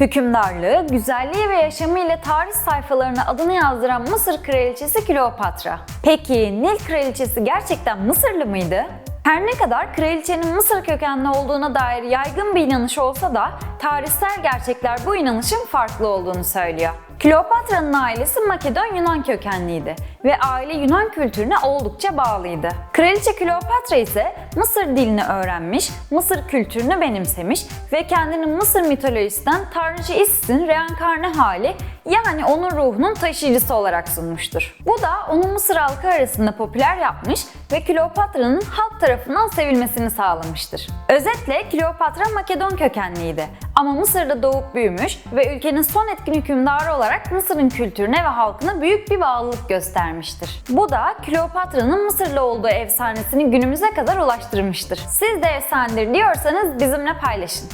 Hükümdarlığı, güzelliği ve yaşamıyla tarih sayfalarına adını yazdıran Mısır Kraliçesi Kleopatra. Peki Nil Kraliçesi gerçekten Mısırlı mıydı? Her ne kadar kraliçenin Mısır kökenli olduğuna dair yaygın bir inanış olsa da tarihsel gerçekler bu inanışın farklı olduğunu söylüyor. Kleopatra'nın ailesi Makedon Yunan kökenliydi ve aile Yunan kültürüne oldukça bağlıydı. Kraliçe Kleopatra ise Mısır dilini öğrenmiş, Mısır kültürünü benimsemiş ve kendini Mısır mitolojisinden tanrıcı Isis'in reenkarne hali yani onun ruhunun taşıyıcısı olarak sunmuştur. Bu da onu Mısır halkı arasında popüler yapmış ve Kleopatra'nın halk tarafından sevilmesini sağlamıştır. Özetle Kleopatra Makedon kökenliydi ama Mısır'da doğup büyümüş ve ülkenin son etkin hükümdarı olarak Mısır'ın kültürüne ve halkına büyük bir bağlılık göstermiştir. Bu da Kleopatra'nın Mısırlı olduğu efsanesini günümüze kadar ulaştırmıştır. Siz de efsanedir diyorsanız bizimle paylaşın.